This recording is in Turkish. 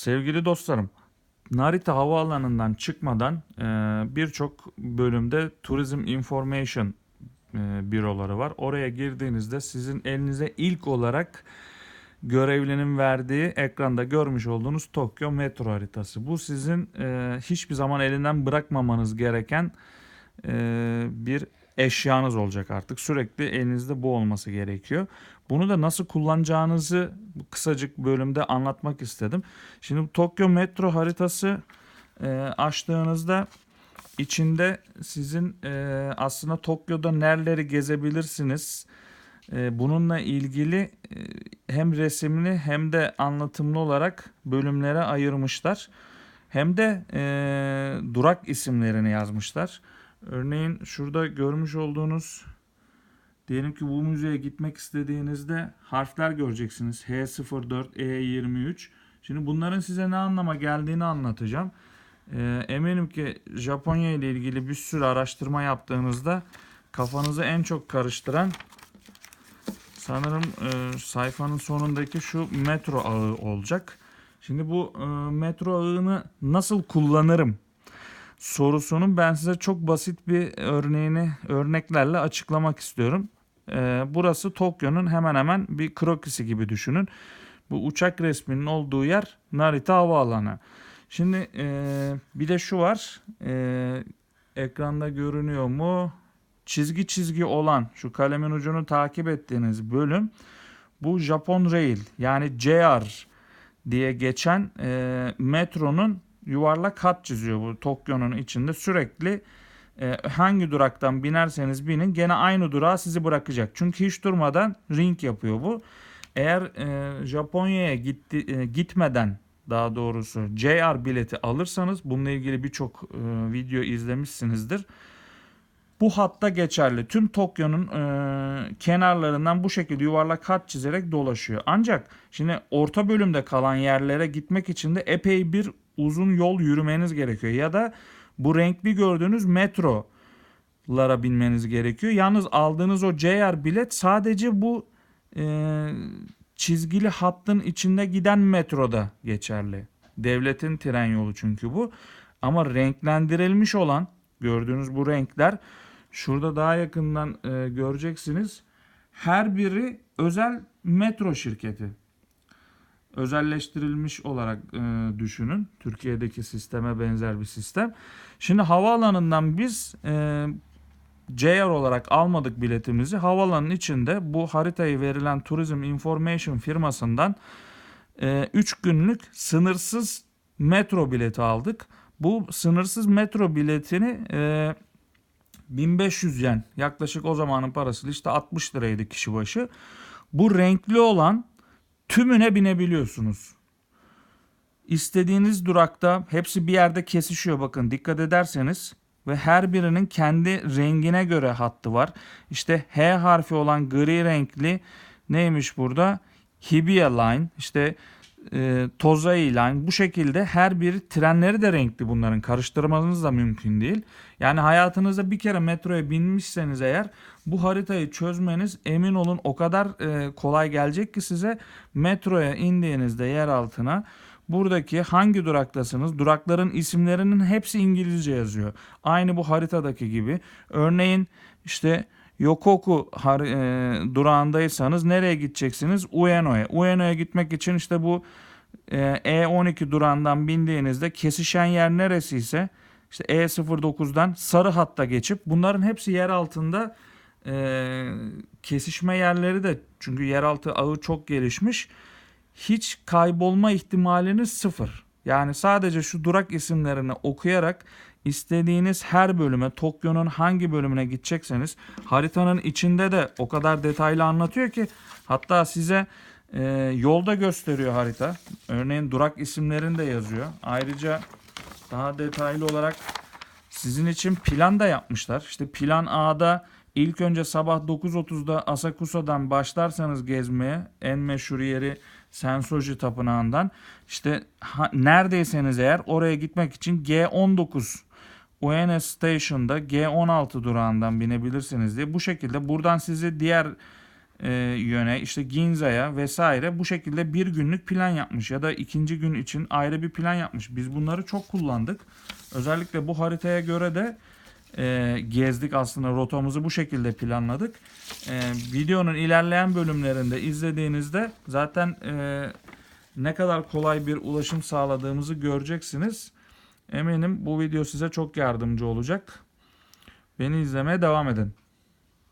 Sevgili dostlarım, Narita Havaalanı'ndan çıkmadan e, birçok bölümde Tourism Information e, büroları var. Oraya girdiğinizde sizin elinize ilk olarak görevlinin verdiği ekranda görmüş olduğunuz Tokyo metro haritası. Bu sizin e, hiçbir zaman elinden bırakmamanız gereken e, bir eşyanız olacak artık. Sürekli elinizde bu olması gerekiyor. Bunu da nasıl kullanacağınızı kısacık bölümde anlatmak istedim. Şimdi Tokyo metro haritası e, açtığınızda içinde sizin e, aslında Tokyo'da nereleri gezebilirsiniz. E, bununla ilgili e, hem resimli hem de anlatımlı olarak bölümlere ayırmışlar. Hem de e, durak isimlerini yazmışlar. Örneğin şurada görmüş olduğunuz diyelim ki bu müzeye gitmek istediğinizde harfler göreceksiniz. H04, E23. Şimdi bunların size ne anlama geldiğini anlatacağım. Ee, eminim ki Japonya ile ilgili bir sürü araştırma yaptığınızda kafanızı en çok karıştıran sanırım e, sayfanın sonundaki şu metro ağı olacak. Şimdi bu e, metro ağını nasıl kullanırım sorusunun ben size çok basit bir örneğini örneklerle açıklamak istiyorum. Ee, burası Tokyo'nun hemen hemen bir krokisi gibi düşünün. Bu uçak resminin olduğu yer Narita Havaalanı. Şimdi e, bir de şu var. E, ekranda görünüyor mu? Çizgi çizgi olan şu kalemin ucunu takip ettiğiniz bölüm bu Japon Rail yani JR diye geçen e, metronun yuvarlak hat çiziyor bu Tokyo'nun içinde sürekli e, hangi duraktan binerseniz binin gene aynı durağa sizi bırakacak. Çünkü hiç durmadan ring yapıyor bu. Eğer e, Japonya'ya gitti e, gitmeden daha doğrusu JR bileti alırsanız bununla ilgili birçok e, video izlemişsinizdir. Bu hatta geçerli. Tüm Tokyo'nun e, kenarlarından bu şekilde yuvarlak hat çizerek dolaşıyor. Ancak şimdi orta bölümde kalan yerlere gitmek için de epey bir uzun yol yürümeniz gerekiyor. Ya da bu renkli gördüğünüz metrolara binmeniz gerekiyor. Yalnız aldığınız o JR bilet sadece bu e, çizgili hattın içinde giden metroda geçerli. Devletin tren yolu çünkü bu. Ama renklendirilmiş olan gördüğünüz bu renkler şurada daha yakından e, göreceksiniz. Her biri özel metro şirketi özelleştirilmiş olarak e, düşünün. Türkiye'deki sisteme benzer bir sistem. Şimdi havaalanından biz e, JR olarak almadık biletimizi. Havaalanının içinde bu haritayı verilen Tourism Information firmasından 3 e, günlük sınırsız metro bileti aldık. Bu sınırsız metro biletini e, 1500 yen yaklaşık o zamanın parasıyla işte 60 liraydı kişi başı. Bu renkli olan tümüne binebiliyorsunuz. İstediğiniz durakta hepsi bir yerde kesişiyor bakın dikkat ederseniz ve her birinin kendi rengine göre hattı var. İşte H harfi olan gri renkli neymiş burada? Hibiya Line, işte e, Tozai Line bu şekilde her bir trenleri de renkli bunların karıştırmanız da mümkün değil. Yani hayatınızda bir kere metroya binmişseniz eğer bu haritayı çözmeniz emin olun o kadar e, kolay gelecek ki size metroya indiğinizde yer altına buradaki hangi duraktasınız durakların isimlerinin hepsi İngilizce yazıyor. Aynı bu haritadaki gibi. Örneğin işte Yokoku har- e, durağındaysanız nereye gideceksiniz? Ueno'ya. Ueno'ya gitmek için işte bu e, E12 durağından bindiğinizde kesişen yer neresiyse işte E09'dan sarı hatta geçip bunların hepsi yer altında e, kesişme yerleri de çünkü yeraltı ağı çok gelişmiş. Hiç kaybolma ihtimaliniz sıfır. Yani sadece şu durak isimlerini okuyarak istediğiniz her bölüme Tokyo'nun hangi bölümüne gidecekseniz haritanın içinde de o kadar detaylı anlatıyor ki hatta size e, yolda gösteriyor harita. Örneğin durak isimlerini de yazıyor. Ayrıca daha detaylı olarak sizin için plan da yapmışlar. İşte plan A'da ilk önce sabah 9.30'da Asakusa'dan başlarsanız gezmeye en meşhur yeri Sensoji Tapınağı'ndan işte ha, neredeyseniz eğer oraya gitmek için G19 UNS Station'da G16 durağından binebilirsiniz diye bu şekilde buradan sizi diğer e, yöne işte Ginza'ya vesaire bu şekilde bir günlük plan yapmış ya da ikinci gün için ayrı bir plan yapmış. Biz bunları çok kullandık. Özellikle bu haritaya göre de e, gezdik aslında rotamızı bu şekilde planladık. E, videonun ilerleyen bölümlerinde izlediğinizde zaten e, ne kadar kolay bir ulaşım sağladığımızı göreceksiniz. Eminim bu video size çok yardımcı olacak. Beni izlemeye devam edin.